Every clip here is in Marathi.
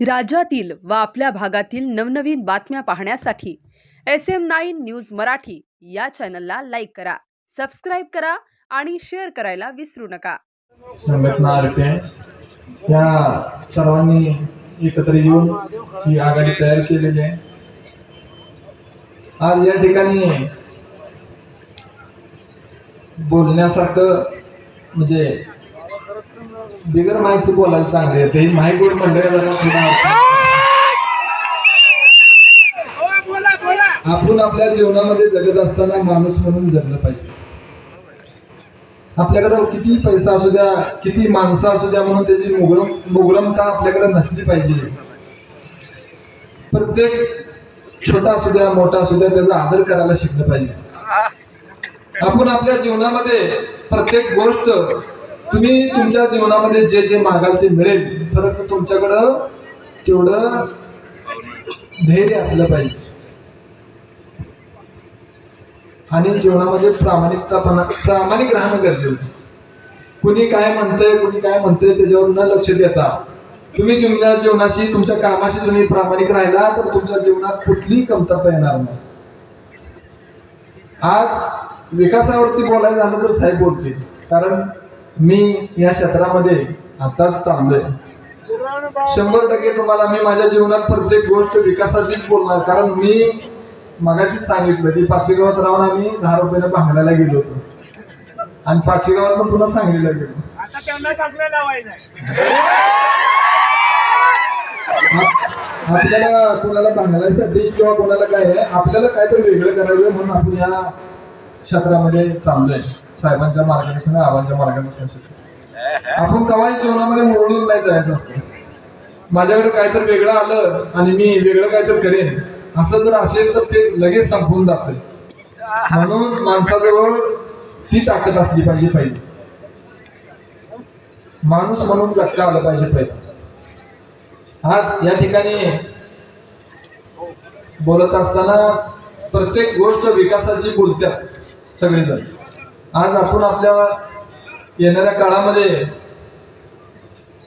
राज्यातील व आपल्या भागातील नवनवीन बातम्या पाहण्यासाठी S M nine news Marathi या चॅनलला लाईक करा सबस्क्राईब करा आणि शेअर करायला विसरू नका. संघटना आरपीआय या सर्वांनी एकत्र येऊन ही आघाडी तयार केलेली आहे. आज या ठिकाणी बोलण्यासारखं म्हणजे बिगर माहिती बोलायला चांगले आहे. ते माहिती बोल म्हणलं आपण आपल्या जीवनामध्ये जगत असताना माणूस म्हणून जगलं पाहिजे. आपल्याकडं किती पैसा असू द्या किती माणसं असू द्या म्हणून त्याची मुगरम मुगरमता आपल्याकडे नसली पाहिजे. प्रत्येक छोटा असू द्या मोठा असू द्या त्याचा आदर करायला शिकलं पाहिजे. आपण आपल्या जीवनामध्ये प्रत्येक गोष्ट तुम्ही तुमच्या जीवनामध्ये जे जे मागाल ते मिळेल परंतु तुमच्याकडं तेवढं धैर्य असलं पाहिजे. आणि जीवनामध्ये प्रामाणिकतापणा प्रामाणिक राहणं गरजेचं कुणी काय म्हणतंय कुणी काय म्हणतंय त्याच्यावर न लक्ष देता तुम्ही तुमच्या जीवनाशी तुमच्या कामाशी तुम्ही प्रामाणिक राहिला तर तुमच्या जीवनात कुठलीही कमतरता येणार नाही. आज विकासावरती बोलायला झालं तर साहेब बोलते कारण मी या क्षेत्रामध्ये आताच चाललोय. शंभर टक्के तुम्हाला मी माझ्या जीवनात प्रत्येक गोष्ट विकासाचीच बोलणार. कारण मी मगाशीच सांगितलं की पाचेगावात राहून आम्ही दहा रुपयानं भांगडायला गेलो होतो. आणि पाचेगावात पुन्हा सांगलीला गेलो. आपल्याला कोणाला भांगडायसाठी किंवा कोणाला काय आहे आपल्याला काहीतरी वेगळं करायचं म्हणून आपण या क्षेत्रामध्ये चाललोय. साहेबांच्या मार्गदर्शन आबांच्या मार्गदर्शन आपण कवाही जीवनामध्ये मुरळून नाही जायचं असतं. माझ्याकडे काहीतरी वेगळं आलं आणि मी वेगळं काहीतरी करेन असं जर असेल तर ते लगेच संपून जात. म्हणून माणसाजवळ ती ताकद असली पाहिजे पहिली. माणूस म्हणून जगता आलं पाहिजे पहिले. आज या ठिकाणी बोलत असताना प्रत्येक गोष्ट विकासाची बोलत्यात. सगळेजण. आज आपण आपल्या येणाऱ्या काळामध्ये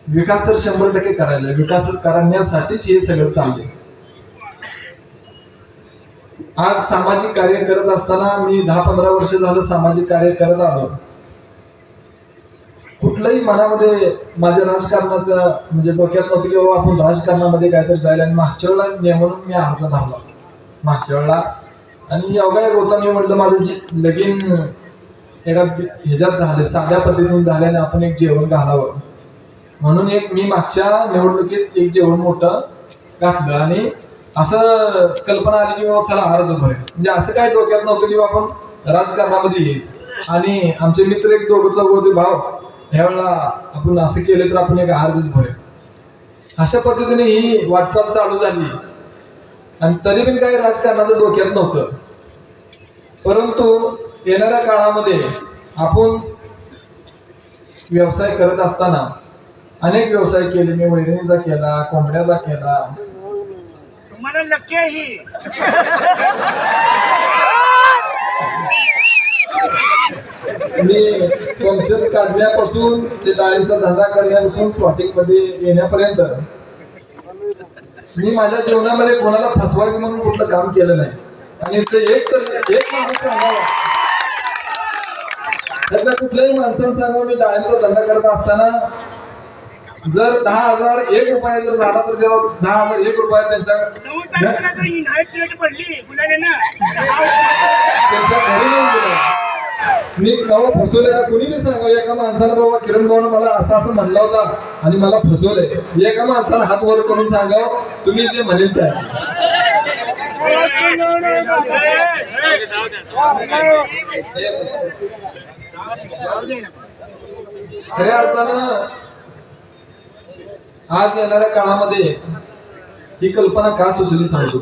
विकास तर शंभर टक्के करायला विकास करण्यासाठीच हे सगळं चाललंय. आज सामाजिक कार्य करत असताना मी दहा पंधरा वर्ष झालं सामाजिक कार्य करत आलो. कुठलंही मनामध्ये माझ्या राजकारणाचं म्हणजे डोक्यात नव्हतं की बाबा आपण राजकारणामध्ये काहीतरी जायला आणि मागच्या वेळेला नेमून मी अर्ज धावला. मागच्या वेळेला आणि अवघड होता मी म्हटलं माझं जे लगीन एका ह्याच्यात झालं साध्या पद्धतीने झाल्याने आपण एक जेवण घालावं. म्हणून एक मी मागच्या निवडणुकीत एक जेवण मोठं घातलं आणि असं कल्पना आली की बाबा चला अर्ज भरेल म्हणजे असं काय डोक्यात नव्हतं की आपण राजकारणामध्ये येईल. आणि आमचे मित्र एक दोघं चौघ होते भाव ह्यावेळेला आपण असं केलं तर आपण एक अर्जच भरेल अशा पद्धतीने ही वाटचाल चालू झाली. आणि तरी पण काही राजकारणाचं डोक्यात नव्हतं. परंतु येणाऱ्या काळामध्ये आपण व्यवसाय करत असताना अनेक व्यवसाय केले. मी वैरणीचा केला कोंबड्याचा केला. मी पंक्चर काढण्यापासून ते डाळींचा धंदा करण्यापासून प्लॉटिंगमध्ये येण्यापर्यंत मी माझ्या जीवनामध्ये कोणाला फसवायचं म्हणून कुठलं काम केलं नाही. आणि ते एक तर एक माणूस सांगावा. त्यातल्या कुठल्याही माणसानं सांगावं मी डाळींचा धंदा करत असताना जर दहा हजार एक रुपया जर झाला तर तेव्हा दहा हजार एक रुपया त्यांच्या त्यांच्या घरी येऊन दिलं. मी बाबा फसवले का कुणी मी सांगा एका माणसानं बाबा किरण भाऊन मला असं असं म्हणला होता आणि मला फसवलंय. एका माणसानं हात वर करून सांगाव तुम्ही जे म्हणेल त्या खऱ्या अर्थानं आज येणाऱ्या काळामध्ये ही कल्पना का सुचली सांगतो